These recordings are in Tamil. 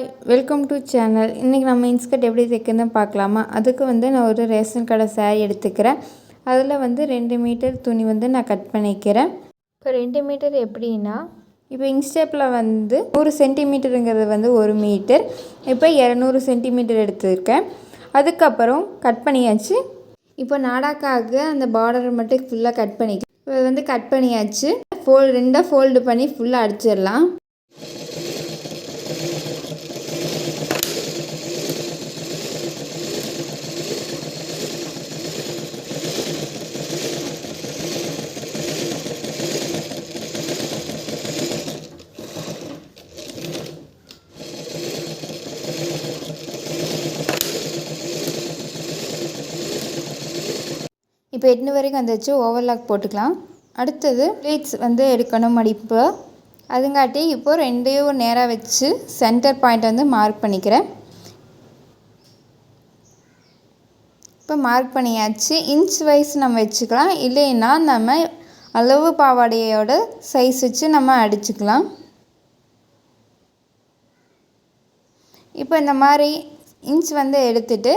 ஹாய் வெல்கம் டு சேனல் இன்றைக்கி நம்ம இன்ஸ்கர்ட் எப்படி தைக்கிறதுன்னு பார்க்கலாமா? அதுக்கு வந்து நான் ஒரு ரேஷன் கடை saree எடுத்துக்கிறேன். அதில் வந்து ரெண்டு மீட்டர் துணி வந்து நான் கட் பண்ணிக்கிறேன். இப்போ ரெண்டு மீட்டர் எப்படின்னா? இப்போ இன்ஸ்டேப்பில் வந்து நூறு சென்டிமீட்டருங்கிறது வந்து ஒரு மீட்டர். இப்போ இரநூறு சென்டிமீட்டர் எடுத்திருக்கேன். அதுக்கப்புறம் கட் பண்ணியாச்சு. இப்போ நாடாக்காக அந்த பார்டரை மட்டும் ஃபுல்லாக கட் பண்ணிக்கலாம் இப்போ வந்து கட் பண்ணியாச்சு. ஃபோல்டு ரெண்டாக ஃபோல்டு பண்ணி ஃபுல்லாக அடிச்சிடலாம். இப்போ எட்டு வரைக்கும் வந்துச்சு ஓவர்லாக் போட்டுக்கலாம். அடுத்தது ப்ளீட்ஸ் வந்து எடுக்கணும் மடிப்பு. அதுங்காட்டி இப்போ ரெண்டையும் நேராக வச்சு சென்டர் பாயிண்ட் வந்து மார்க் பண்ணிக்கிறேன். இப்போ மார்க் பண்ணியாச்சு. இன்ச் வைஸ் நம்ம வச்சுக்கலாம். இல்லைன்னா நம்ம அளவு பாவாடையோட சைஸ் வச்சு நம்ம அடிச்சுக்கலாம். இப்போ இந்த மாதிரி இன்ச் வந்து எடுத்துட்டு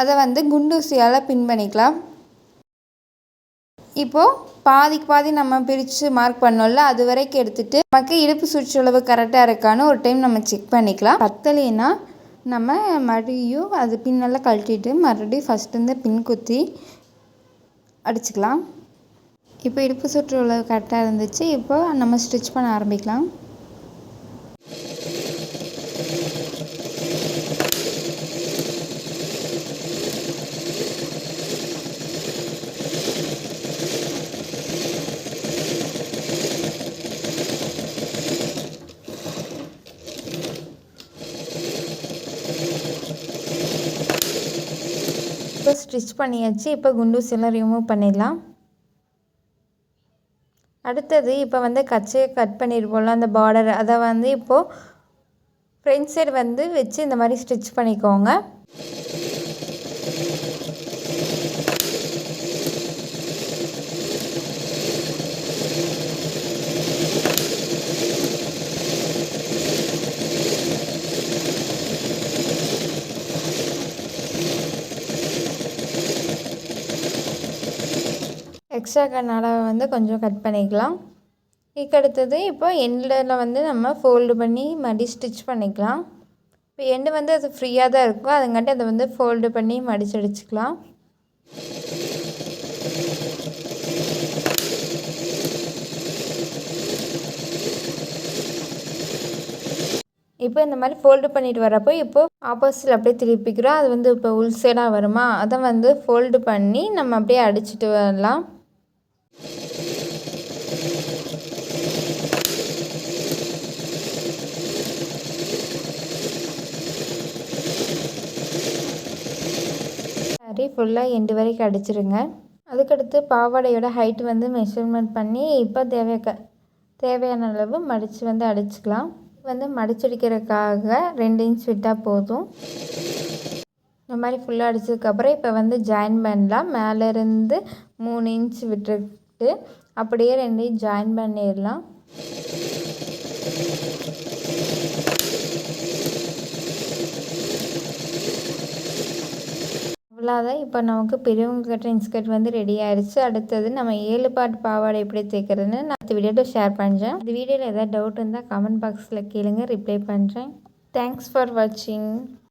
அதை வந்து குண்டூசியால் பின் பண்ணிக்கலாம். இப்போது பாதிக்கு பாதி நம்ம பிரித்து மார்க் பண்ணோம்ல அது வரைக்கும் எடுத்துகிட்டு நமக்கு இடுப்பு சுற்றளவு கரெக்டாக இருக்கான்னு ஒரு டைம் நம்ம செக் பண்ணிக்கலாம். பத்தலைன்னா நம்ம மறுபடியும் அது பின்னெல்லாம் கழட்டிட்டு மறுபடியும் ஃபஸ்ட்டு பின் குத்தி அடிச்சுக்கலாம். இப்போ இடுப்பு சுற்றளவு கரெக்டாக இருந்துச்சு இப்போ நம்ம ஸ்டிச் பண்ண ஆரம்பிக்கலாம். இப்போ ஸ்டிச் பண்ணியாச்சு. இப்போ குண்டூஸ் எல்லாம் ரிமூவ் பண்ணிடலாம். அடுத்தது இப்போ வந்து கச்சையை கட் பண்ணியிருப்போம்ல அந்த பார்டர் அதை வந்து இப்போது ஃப்ரண்ட் சைடு வந்து வச்சு இந்த மாதிரி ஸ்டிச் பண்ணிக்கோங்க. எக்ஸ்ட்ரா கண்ணால் வந்து கொஞ்சம் கட் பண்ணிக்கலாம். இதுக்கு அடுத்தது இப்போ எண்டில் வந்து நம்ம ஃபோல்டு பண்ணி மடி ஸ்டிச் பண்ணிக்கலாம். இப்போ எண்டு வந்து அது ஃப்ரீயாக தான் இருக்கும். அதுங்காட்டி அதை வந்து ஃபோல்டு பண்ணி மடிச்சு அடிச்சுக்கலாம். இப்போ இந்த மாதிரி ஃபோல்டு பண்ணிட்டு வரப்போ இப்போது ஆப்போசிட்டில் அப்படியே திருப்பிக்கிறோம். அது வந்து இப்போ உள் சைடாக வருமா? அதை வந்து ஃபோல்டு பண்ணி நம்ம அப்படியே அடிச்சுட்டு வரலாம். சரி ஃபுல்லாக எண்டு வரைக்கும் அடிச்சிருங்க. அதுக்கடுத்து பாவாடையோட ஹைட் வந்து மெஷர்மெண்ட் பண்ணி இப்போ தேவைய தேவையான அளவு மடித்து வந்து அடிச்சுக்கலாம். வந்து மடிச்சடிக்கிறதுக்காக ரெண்டு இன்ச் விட்டால் போதும். இந்த மாதிரி ஃபுல்லாக அடித்ததுக்கப்புறம் இப்போ வந்து ஜாயின் பண்ணலாம். மேலேருந்து மூணு இன்ச் விட்டுட்டு அப்படியே ரெண்டையும் ஜாயின் பண்ணிடலாம். அவ்வளோதான் இப்போ நமக்கு பெரியவங்க கட்டுற ஸ்கர்ட் வந்து ரெடி ஆயிடுச்சு அடுத்தது நம்ம ஏழு பாட்டு பாவாடை எப்படி தைக்கிறதுன்னு நான் அடுத்த வீடியோவில் ஷேர் பண்ணுறேன் இந்த வீடியோவில் ஏதாவது டவுட் இருந்தால் கமெண்ட் பாக்ஸில் கேளுங்க. ரிப்ளை பண்ணுறேன் தேங்க்ஸ் ஃபார் வாட்சிங்